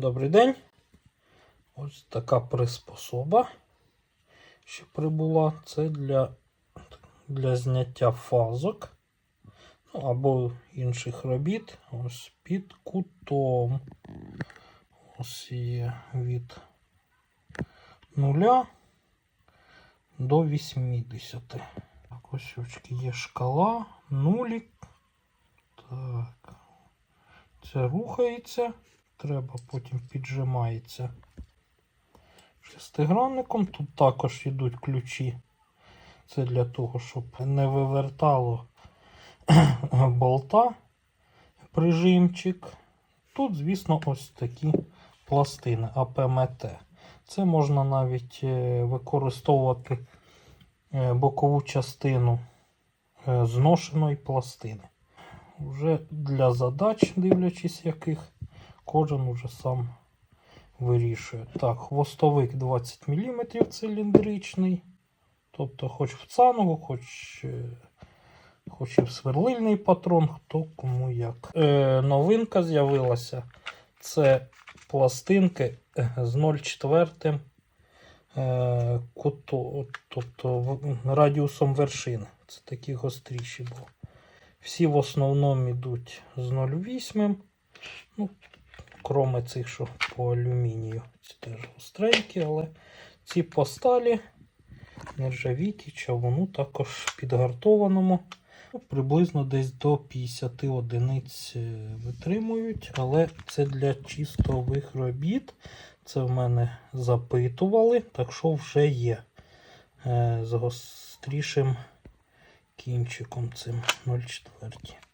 Добрий день. Ось така приспособа, що прибула. Це для, для зняття фазок ну, або інших робіт. Ось під кутом. Ось є від 0 до 80. Так, ось очки є шкала, нулік. Так. Це рухається. Треба потім піджимається шестигранником. Тут також йдуть ключі. Це для того, щоб не вивертало болта прижимчик. Тут, звісно, ось такі пластини АПМТ. Це можна навіть е, використовувати е, бокову частину е, зношеної пластини. Вже для задач, дивлячись яких, кожен уже сам вирішує. Так, хвостовик 20 мм циліндричний. Тобто, хоч в цангу, хоч, е, хоч і в сверлильний патрон, хто кому як. Е, новинка з'явилася. Це пластинки е, з 0,4 е, куто, тобто радіусом вершини. Це такі гостріші, бо всі в основному йдуть з 0,8. Ну, кроме цих, що по алюмінію. Ці теж гостренькі, але ці по сталі, нержавійки, чавуну також підгартованому. Ну, приблизно десь до 50 одиниць е, витримують, але це для чистових робіт. Це в мене запитували, так що вже є е, з гострішим кінчиком цим 0,4.